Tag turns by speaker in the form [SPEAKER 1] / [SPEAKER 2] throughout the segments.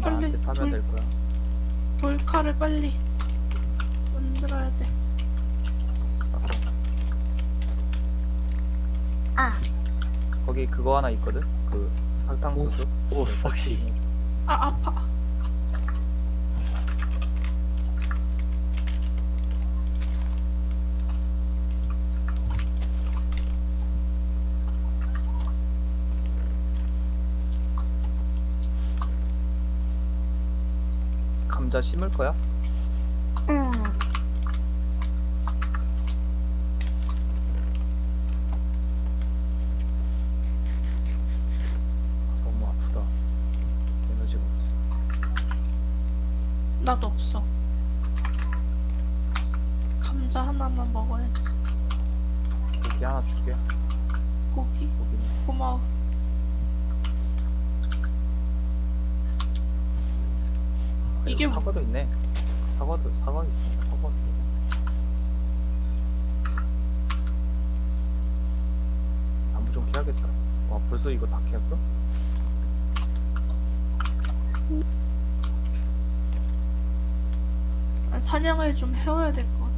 [SPEAKER 1] 빨리
[SPEAKER 2] 나한테 타면
[SPEAKER 1] 돌-
[SPEAKER 2] 될 거야.
[SPEAKER 1] 돌칼을 빨리 만들어야 돼.
[SPEAKER 2] 싹.
[SPEAKER 3] 아,
[SPEAKER 2] 거기 그거 하나 있거든. 그 설탕 수수.
[SPEAKER 4] 오, 삭시.
[SPEAKER 1] 아 아파.
[SPEAKER 2] 감자 심을 거야?
[SPEAKER 3] 응.
[SPEAKER 2] 너무 아프다. 에너지가 없어.
[SPEAKER 1] 나도 없어. 감자 하나만 먹어야지.
[SPEAKER 2] 고기 하나 줄게.
[SPEAKER 1] 고기
[SPEAKER 2] 고기는.
[SPEAKER 1] 고마워. 이 게 뭐-
[SPEAKER 2] 사과도 있네. 사과도 사과 있으니까 사과. 나무 좀 캐야겠다. 와 벌써 이거 다 캐었어?
[SPEAKER 1] 아, 사냥을 좀 해와야 될 것 같아.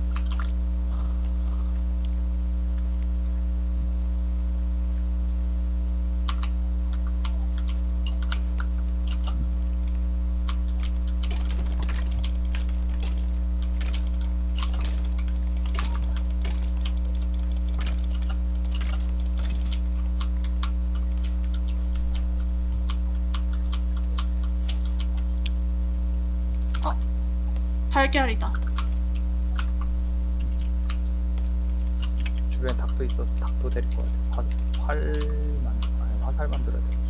[SPEAKER 2] 주변에 닭도 있어서 닭도 데릴 거 같아. 화, 활만 아니, 화살 만들어야 돼.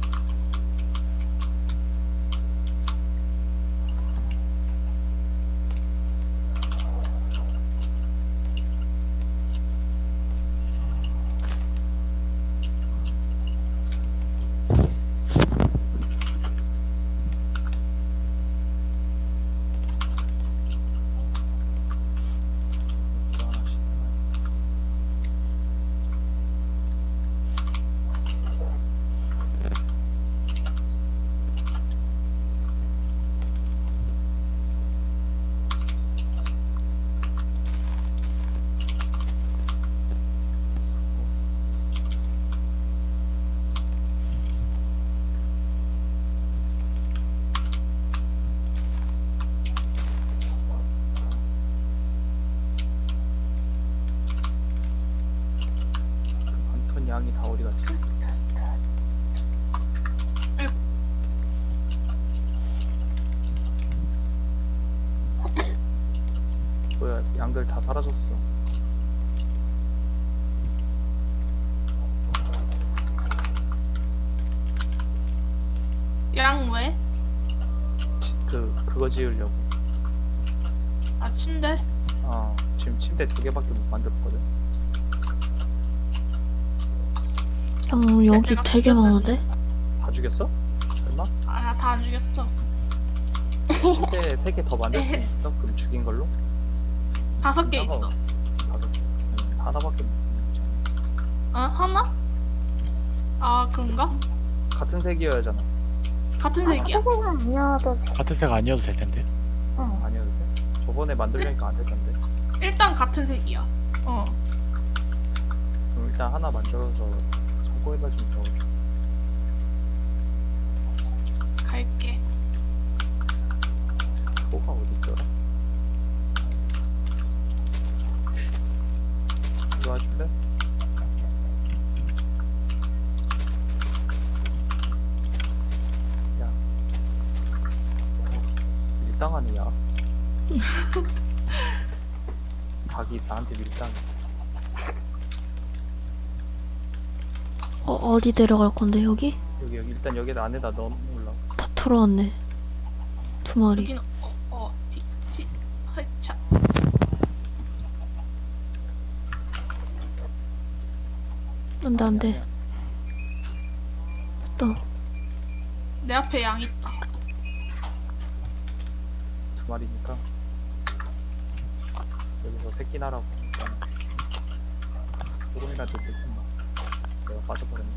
[SPEAKER 2] 어디 갔지? 뭐야 양들 다 사라졌어.
[SPEAKER 1] 양 왜?
[SPEAKER 2] 치- 그 그거 지으려고.
[SPEAKER 1] 아 침대?
[SPEAKER 2] 어 지금 침대 두 개밖에 못 만들었거든.
[SPEAKER 5] 형 여기
[SPEAKER 1] 내가
[SPEAKER 5] 되게 많은데?
[SPEAKER 2] 다 죽였어? 설마?
[SPEAKER 1] 아다안 죽였어.
[SPEAKER 2] 침대 세 개 더 만들 수 있어? 그럼 죽인 걸로?
[SPEAKER 1] 다섯 개 있어.
[SPEAKER 2] 다섯 개. 음, 하나밖에 못 먹잖아.
[SPEAKER 1] 어 하나? 아 그런가?
[SPEAKER 2] 같은 색이어야잖아.
[SPEAKER 1] 같은
[SPEAKER 3] 아,
[SPEAKER 1] 색이야.
[SPEAKER 3] 소금은 아니어도 돼.
[SPEAKER 4] 같은 색 아니어도 될 텐데.
[SPEAKER 3] 응.
[SPEAKER 2] 아니어도 돼? 저번에 만들려니까 안 되던데.
[SPEAKER 1] 일단 같은 색이야. 어.
[SPEAKER 2] 그럼 일단 하나 만들어서 창고에다 좀 넣어줘.
[SPEAKER 1] 갈게.
[SPEAKER 2] 뭐가 어디 있더라? 이리 와줄래? 야 밀당하네 야 닭이 나한테 밀당해
[SPEAKER 5] 어, 어디 데려갈 건데 여기?
[SPEAKER 2] 여기 여기 일단 여기 안에다 넣어 올라
[SPEAKER 5] 다 털어왔네. 두 마리.
[SPEAKER 1] 여기는 어 어 티티 허차.
[SPEAKER 5] 안돼 안돼. 또
[SPEAKER 1] 내 앞에 양 있다.
[SPEAKER 2] 두 마리니까 여기서 새끼 나라고 일단 조금이라도 내가 빠져버렸네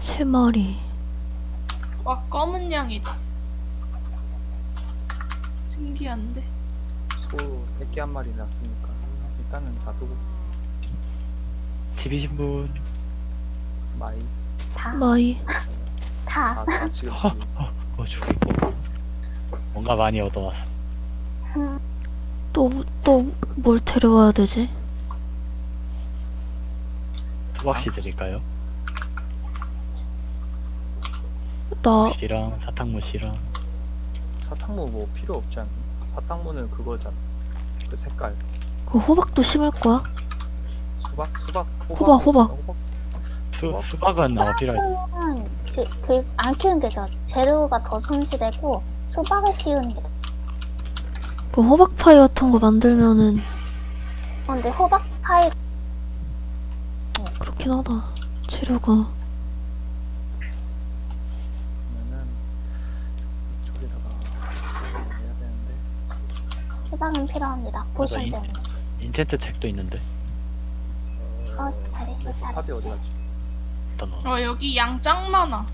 [SPEAKER 5] 세 마리.
[SPEAKER 1] 와 검은 양이다. 신기한데.
[SPEAKER 2] 소 새끼 한 마리 낳았으니까 일단은 놔두고
[SPEAKER 4] 집이신 분.
[SPEAKER 2] 마이
[SPEAKER 3] 다,
[SPEAKER 5] 마이.
[SPEAKER 3] 다.
[SPEAKER 2] 다, 다 지금. 어,
[SPEAKER 4] 죽이고. 뭔가 많이 얻어왔어.
[SPEAKER 3] 음,
[SPEAKER 5] 또, 또 뭘 데려와야 되지?
[SPEAKER 4] 수박씨 드릴까요?
[SPEAKER 5] 나,
[SPEAKER 4] 무씨랑 사탕무씨랑.
[SPEAKER 2] 사탕무 뭐 필요 없지 않나? 사탕무는 그거잖아. 그 색깔.
[SPEAKER 5] 그 호박도 심을 거야?
[SPEAKER 2] 수박 수박
[SPEAKER 5] 호박, 호박.
[SPEAKER 4] 수, 수박은 어, 필요할
[SPEAKER 3] 수박은 그, 그, 안 키우는 게 더, 재료가 더 손실되고, 수박을 키우는 게.
[SPEAKER 5] 그 호박 파이 같은 거 만들면은
[SPEAKER 3] 어, 근데 호박 파이,
[SPEAKER 5] 그렇긴 하다. 재료가.
[SPEAKER 2] 그러면은 이쪽에다가 해야 되는데
[SPEAKER 3] 수박은 필요합니다. 포션
[SPEAKER 4] 이-
[SPEAKER 3] 때문에.
[SPEAKER 4] 인챈트 책도 있는데.
[SPEAKER 3] 어, 잘했어,
[SPEAKER 2] 탑이 어디
[SPEAKER 3] 잘했어.
[SPEAKER 2] 갔지?
[SPEAKER 4] 어
[SPEAKER 1] 여기 양 짱 많아.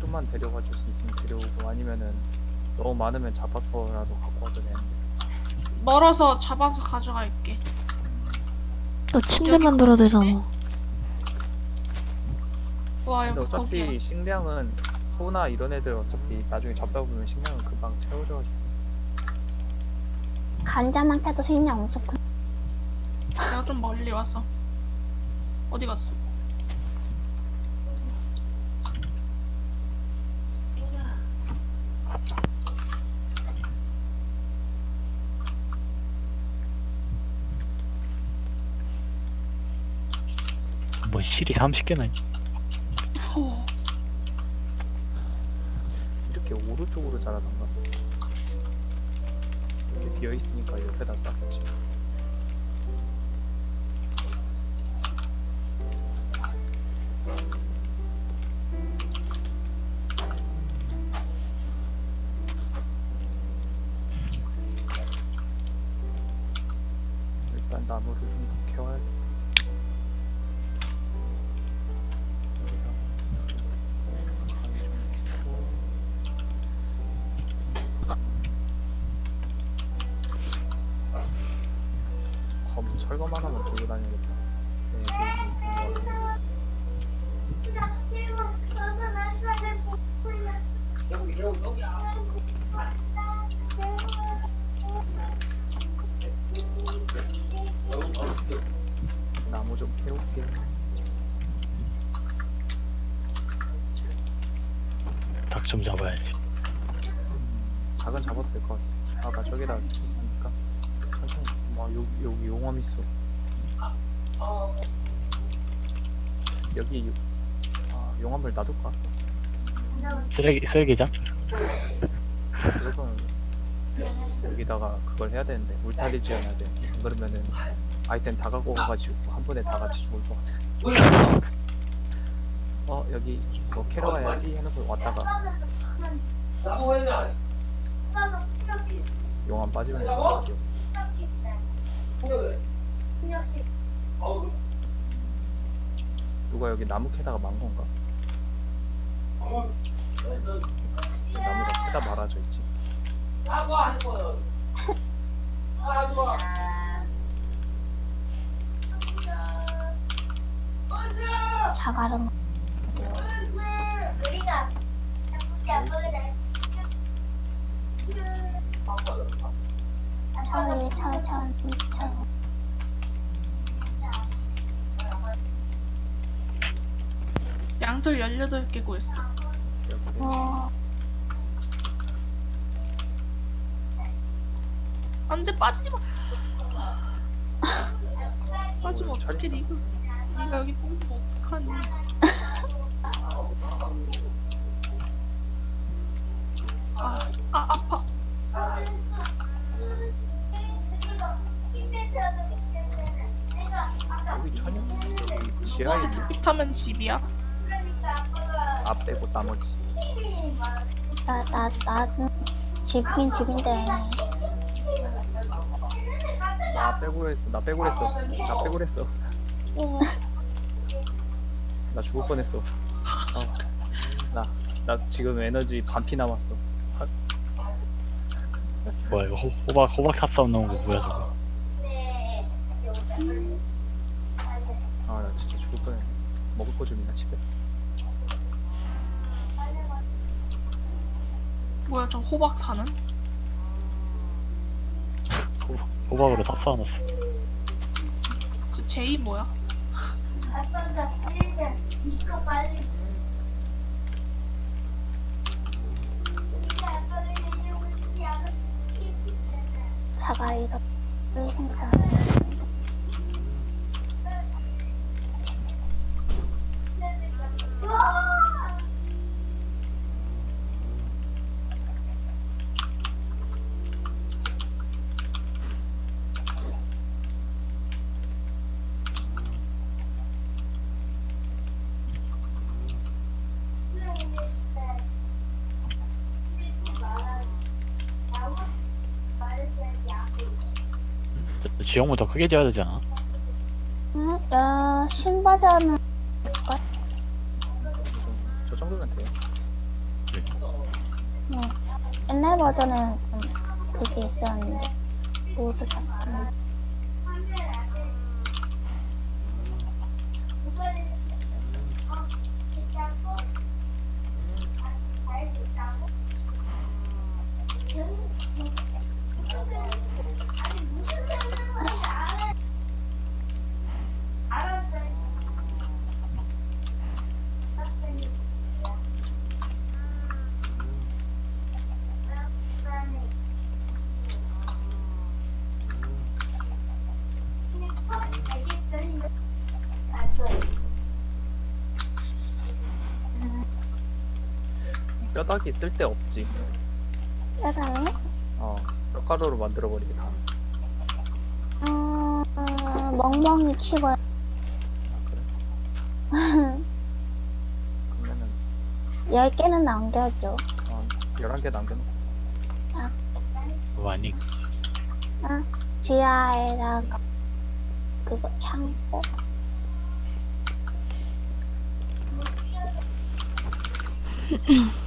[SPEAKER 2] 좀만 데려가 줄 수 있으면 데려오고 아니면은 너무 많으면 잡아서라도 갖고 와도 되는데
[SPEAKER 1] 멀어서 잡아서 가져갈게.
[SPEAKER 5] 나 침대
[SPEAKER 1] 여기
[SPEAKER 5] 만들어야 되잖아.
[SPEAKER 1] 와
[SPEAKER 2] 근데
[SPEAKER 1] 여기
[SPEAKER 2] 어차피
[SPEAKER 1] 거기야.
[SPEAKER 2] 식량은 소나 이런 애들 어차피 나중에 잡다 보면 식량은 금방 채워져가지고
[SPEAKER 3] 간자만 캐도 생량 엄청 큰.
[SPEAKER 1] 내가 좀 멀리 왔어. 어디 갔어?
[SPEAKER 4] 뭐 실이 30개나 있
[SPEAKER 1] 어.
[SPEAKER 2] 이렇게 오른쪽으로 자라던가 이렇게 비어 있으니까 옆에다 쌓겠지 좀
[SPEAKER 4] 잡아야지.
[SPEAKER 2] 작은 잡아도 될 것 같아. 아까 저기다 있으니까 천천히. 와 여기 여기 용암 있어. 여기 유- 아, 용암을 놔둘까?
[SPEAKER 4] 쓰레기, 쓰레기장?
[SPEAKER 2] 여기다가 그걸 해야 되는데 울타리 지어놔야 돼. 안 그러면은 아이템 다 갖고 가가지고 한 번에 다 같이 죽을 것 같아. 어 여기 뭐 캐러 가야지 해놓고 왔다가 용암 빠지면 돼. 누가 여기 나무 캐다가 만 건가? 나무가 캐다 말아져 있지.
[SPEAKER 3] 자갈은.
[SPEAKER 1] 양털 18개 구했어.
[SPEAKER 2] 이렇게.
[SPEAKER 3] 와,
[SPEAKER 1] 안 돼 빠지지 마. 빠지면 어떡해 니가. 니가 여기 뽑으면 어떡하니. 아, 아 아파.
[SPEAKER 2] 여기 천연 여기 지하에
[SPEAKER 1] 근데 하면 집이야?
[SPEAKER 2] 앞 빼고 나머지
[SPEAKER 3] 나, 나, 나는 집인 집인데.
[SPEAKER 2] 나 빼고 했어. 나 빼고 했어. 나 빼고 했어. 나 죽을 뻔했어. 어. 나, 나 지금 에너지 반피 남았어.
[SPEAKER 4] 뭐야 이거 호, 호박 호박 탑싸움 나온 거 뭐야 저거
[SPEAKER 2] 아, 나 진짜 죽을 뻔했네. 먹을 거 좀 있나 집에?
[SPEAKER 1] 뭐야 저 호박 사는?
[SPEAKER 4] 호박, 호박으로 탑싸움 났어
[SPEAKER 1] 저 제이 뭐야?
[SPEAKER 3] 자갈이 도을 생각하고.
[SPEAKER 4] 저- 지형물 더 크게 지어야 되지 않아?
[SPEAKER 3] 응? 야, 신버전은 될걸?
[SPEAKER 2] 저 정도면 돼요.
[SPEAKER 3] 응. 옛날 버전은 좀 그게 있었는데. 모두가.
[SPEAKER 2] 뼈다귀 쓸데 없지.
[SPEAKER 3] 뼈다귀?
[SPEAKER 2] 어, 뼈가루로 만들어버리겠다.
[SPEAKER 3] 어, 어, 멍멍이 키워야.
[SPEAKER 2] 아, 그래? 그러면은
[SPEAKER 3] 10개는 남겨줘.
[SPEAKER 2] 어, 11개 남겨놓고.
[SPEAKER 4] 아니
[SPEAKER 3] 응? 지하에다가 그거 창고.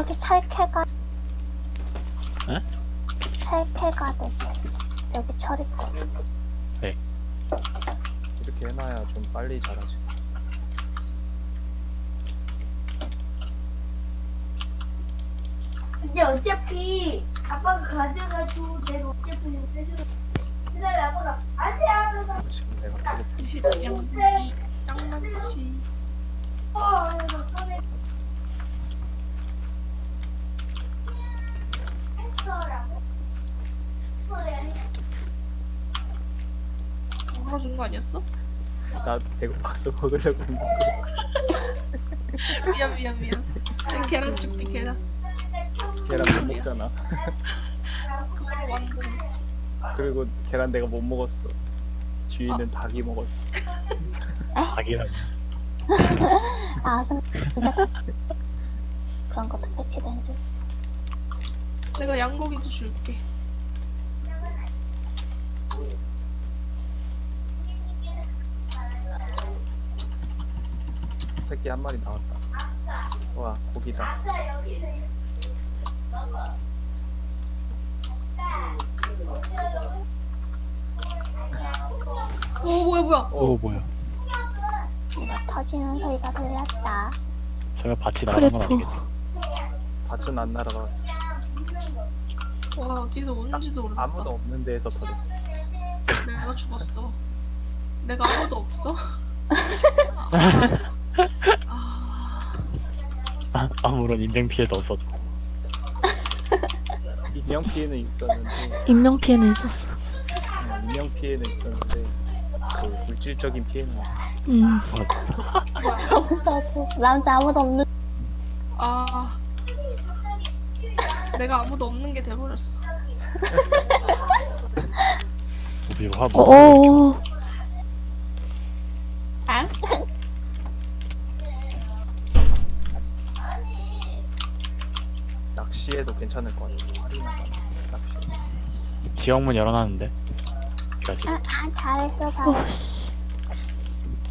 [SPEAKER 3] 저기 철캐가
[SPEAKER 4] 에?
[SPEAKER 3] 철캐가 돼. 저기 철 있고.
[SPEAKER 2] 이렇게 해놔야 좀 빨리 자라지.
[SPEAKER 6] 근데 어차피 아빠가 가져가지고 내가 어차피 못해서 기다려고 안돼 하면서
[SPEAKER 2] 지금 내가 배고프.
[SPEAKER 1] 휴대전기 짱 많지
[SPEAKER 6] 어 이러면서 꺼내 했어라고? 그래 아니
[SPEAKER 1] 먹어준 거 아니었어?
[SPEAKER 2] 나 배고파서 먹으려고 했는데.
[SPEAKER 1] 미안 미안 미안 계란 줄게 계란
[SPEAKER 2] 계란 못 먹잖아.
[SPEAKER 1] 그거 완전
[SPEAKER 2] 그리고 계란 내가 못 먹었어. 뒤에 있는 닭이 먹었어.
[SPEAKER 4] 닭이랑
[SPEAKER 3] 아, 선- 진짜 그런 것도 패치된 줄.
[SPEAKER 1] 내가 양고기도 줄게
[SPEAKER 2] 새끼 한 마리 나왔다. 와, 고기다.
[SPEAKER 1] 오 뭐야 뭐야
[SPEAKER 4] 오 뭐야
[SPEAKER 3] 뭔가 터지는 소리가 들렸다.
[SPEAKER 4] 설마 밭이 나가는 건. 아니겠지?
[SPEAKER 2] 밭은 안 날아갔어.
[SPEAKER 1] 와 어디서 오는지도 모르겠다
[SPEAKER 2] 아무도 없는 데에서 터졌어.
[SPEAKER 1] 내가 죽었어 내가 아무도 없어? 아,
[SPEAKER 4] 아, 아무런 인명 피해도 없어도
[SPEAKER 2] 인명 피해는 있었는데,
[SPEAKER 5] 인명 피해는 있었어.
[SPEAKER 2] 어, 인명 피해는 있었는데, 그 물질적인 피해는.
[SPEAKER 5] 음.
[SPEAKER 3] 아무도 없어. 남자 아무도 없는.
[SPEAKER 1] 아 내가 아무도 없는 게 돼버렸어
[SPEAKER 4] 우리 화
[SPEAKER 5] 어,
[SPEAKER 4] 뭐
[SPEAKER 5] 어,
[SPEAKER 3] 아?
[SPEAKER 2] 낚시에도 괜찮을 것 같아요. 할인하다 낚시.
[SPEAKER 4] 지역문 열어놨는데.
[SPEAKER 3] 아, 아 잘했어
[SPEAKER 5] 어,
[SPEAKER 3] 잘했어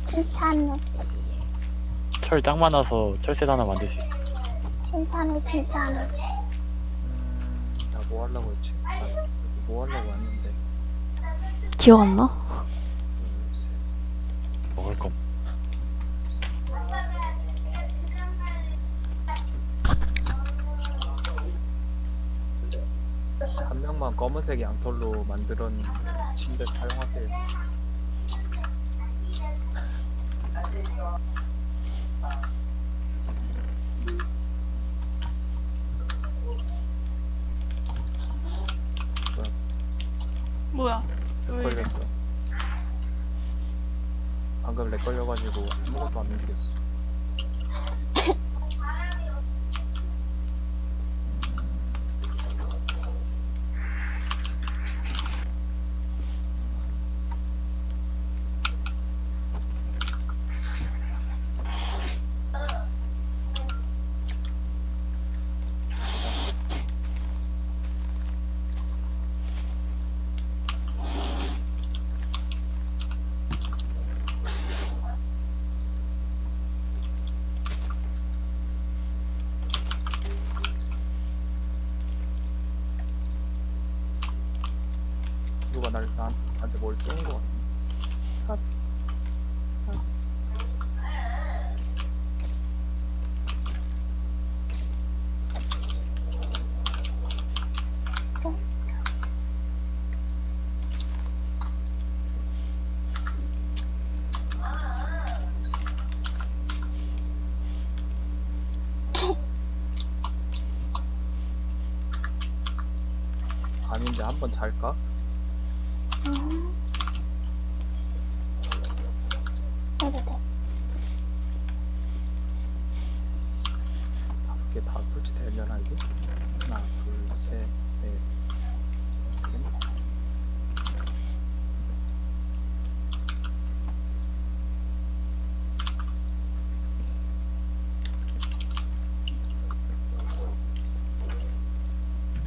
[SPEAKER 3] 칭찬해
[SPEAKER 4] 철딱 많아서 철새 하나 만들 수 있어.
[SPEAKER 3] 칭찬해 칭찬해
[SPEAKER 2] 음, 나 뭐 하려고 했지? 뭐 하려고 왔는데.
[SPEAKER 5] 기억 안 나?
[SPEAKER 2] 둘, 셋,
[SPEAKER 4] 먹을 거.
[SPEAKER 2] 한 명만 검은색 양털로 만드는 침대 사용하세요.
[SPEAKER 1] 뭐야? 왜 이래?
[SPEAKER 2] 걸렸어. 방금 렉 걸려가지고 아무것도 안 움직였어. 누가 날 나- 나한테 뭘 쏘는 거 같아. 밤인데 한번 잘까?
[SPEAKER 3] 음. 해도 돼
[SPEAKER 2] 다섯 개 다 설치되려나 이게? 하나, 둘, 셋, 넷. 넷.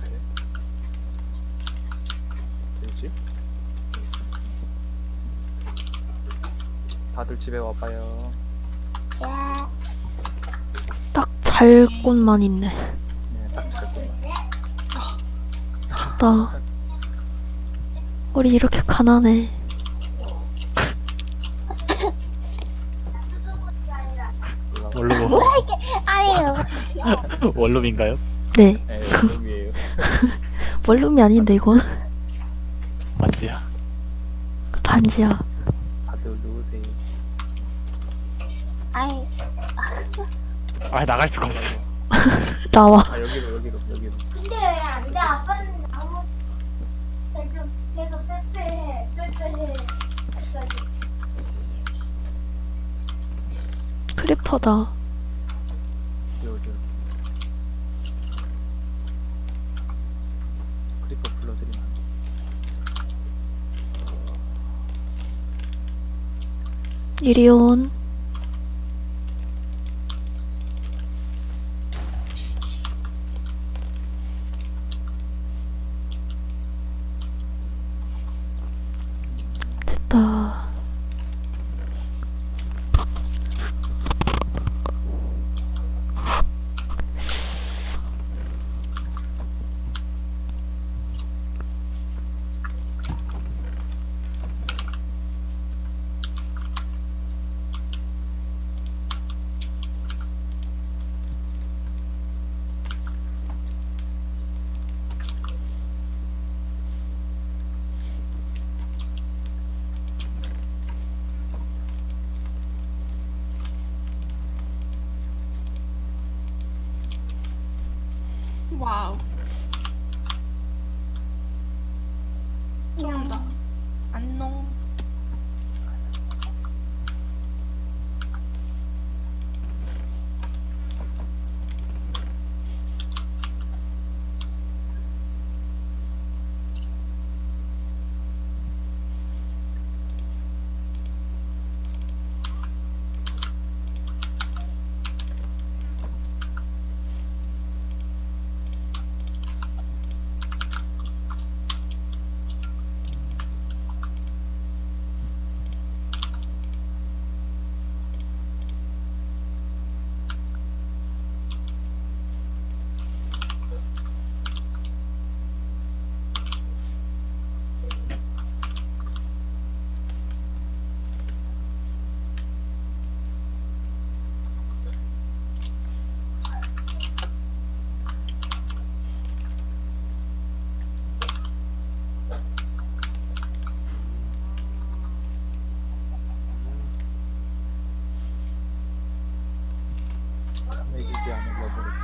[SPEAKER 2] 셋. 되지? 다들 집에 와봐요.
[SPEAKER 3] 예.
[SPEAKER 5] 딱잘 곳만 있네.
[SPEAKER 2] 네, 딱잘 것만.
[SPEAKER 5] 나 우리 이렇게 가난해.
[SPEAKER 4] 원룸.
[SPEAKER 3] 아유
[SPEAKER 4] 원룸인가요?
[SPEAKER 5] 네,
[SPEAKER 2] 네, 여름이에요.
[SPEAKER 5] 원룸이 아닌데 이건
[SPEAKER 4] 맞지야.
[SPEAKER 5] 반지야.
[SPEAKER 3] 아
[SPEAKER 4] 나갈 수가 없어.
[SPEAKER 5] 나와.
[SPEAKER 2] 아 여기로 여기로 여기로.
[SPEAKER 6] 근데 왜 안 돼? 아빠는 아무 계속 계속 빼빼해 빼빼해 끝까지.
[SPEAKER 5] 크리퍼다.
[SPEAKER 2] 여기 여기. 크리퍼 불러드리면 안 돼.
[SPEAKER 5] 이리 온.
[SPEAKER 1] 와우. 좀
[SPEAKER 2] 않은